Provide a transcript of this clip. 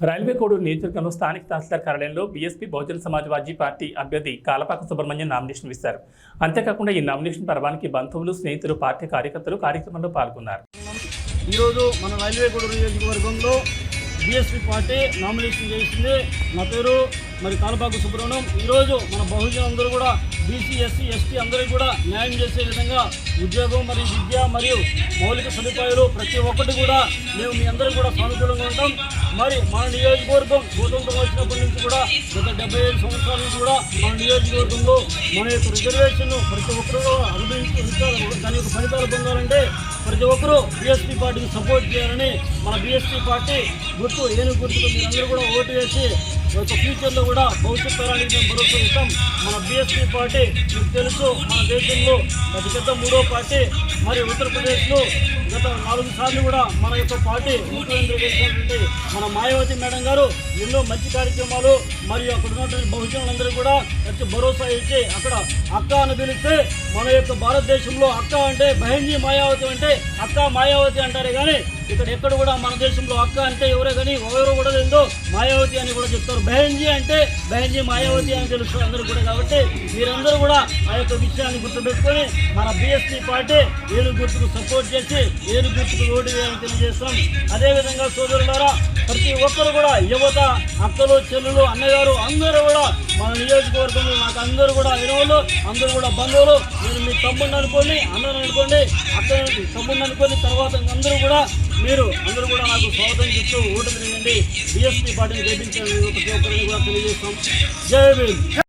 Railway Koduru నియోజకవర్గంలో స్థానిక తహసీల్దార్ కార్యాలయంలో బీఎస్పీ బహుజన సమాజ్వాదీ పార్టీ అభ్యర్థి కాలపాక సుబ్రహ్మణ్యం నామినేషన్ వేశారు అంతేకాకుండా ఈ నామినేషన్ పర్వానికి బంధువులు స్నేహితులు పార్టీ కార్యకర్తలు కార్యక్రమంలో పాల్గొన్నారు. ఈరోజు మన రైల్వే గూడ నియోజకవర్గంలో బీఎస్పీ పార్టీ నామినేషన్ చేసింది. నా పేరు మరి కాలపాకు సుబ్రహ్మణ్యం ఈరోజు మన బహుజన అందరూ కూడా బీసీ ఎస్సీ ఎస్టీ అందరికీ కూడా న్యాయం చేసే విధంగా ఉద్యోగం మరియు విద్య మరియు మౌలిక సదుపాయాలు ప్రతి ఒక్కటి కూడా మేము మీ అందరూ కూడా సానుకూలంగా ఉంటాం. మరి మన నియోజకవర్గం స్వతంత్రం వచ్చినప్పటి నుంచి కూడా గత డెబ్బై ఐదు సంవత్సరాల నుంచి కూడా మన నియోజకవర్గంలో మన యొక్క రిజర్వేషన్ ప్రతి ఒక్కరు అనుభవించాలి దాని యొక్క ఫలితాలు పొందాలంటే ప్రతి ఒక్కరూ బీఎస్పీ పార్టీకి సపోర్ట్ చేయాలని మన బీఎస్పీ పార్టీ గుర్తు ఏను గుర్తుకు మీరందరూ కూడా ఓటు వేసి ఒక ఫ్యూచర్లో కూడా భవిష్యత్ తరానికి మేము భరోసా ఇస్తాం. మన బీఎస్పీ పార్టీ మీకు తెలుసు మన దేశంలో అతిపెద్ద మూడో పార్టీ. మరి ఉత్తరప్రదేశ్లో గత నాలుగు సార్లు కూడా మన యొక్క పార్టీ ముఖ్యమంత్రి చేసినటువంటి మన మాయావతి మేడం గారు ఎన్నో మంచి కార్యక్రమాలు మరియు అక్కడ ఉన్నటువంటి బహుజనులందరూ కూడా ప్రతి భరోసా ఇచ్చి అక్కడ అక్క అని పిలిస్తే మన యొక్క భారతదేశంలో అక్క అంటే బహంజీ మాయావతి అంటే అక్క మాయావతి అంటారే కానీ ఇక్కడ ఎక్కడ కూడా మన దేశంలో అక్క అంటే ఎవరే కానీ ఎవరు కూడా లేదో మాయావతి అని కూడా చెప్తారు. బహంజీ అంటే బహంజీ మాయావతి అని తెలుస్తారు అందరూ కూడా కాబట్టి మీరందరూ కూడా ఆ యొక్క విషయాన్ని గుర్తుపెట్టుకొని మన బీఎస్పీ పార్టీ ఏడు గుర్తుకు సపోర్ట్ చేసి ఏడు గుర్తుకు ఓటు వేయాలని తెలియజేస్తాం. అదేవిధంగా సోదరులారా ప్రతి ఒక్కరు కూడా యువత అక్కలు చెల్లులు అన్నగారు అందరూ కూడా మన నియోజకవర్గంలో నాకు అందరూ కూడా ఎరువులు అందరూ కూడా బంధువులు. మీరు మీ తమ్ముడిని అనుకోండి అన్నని అనుకోండి అక్కడ తమ్ముడిని అనుకోండి తర్వాత అందరూ కూడా మీరు అందరూ కూడా నాకు స్వాగతం చెప్తూ ఓటు తిరిగండి. బిఎస్పీ పార్టీని గెలిపించండి ప్రతి ఒక్కరిని కూడా తెలియజేస్తాం. జై భీమ్.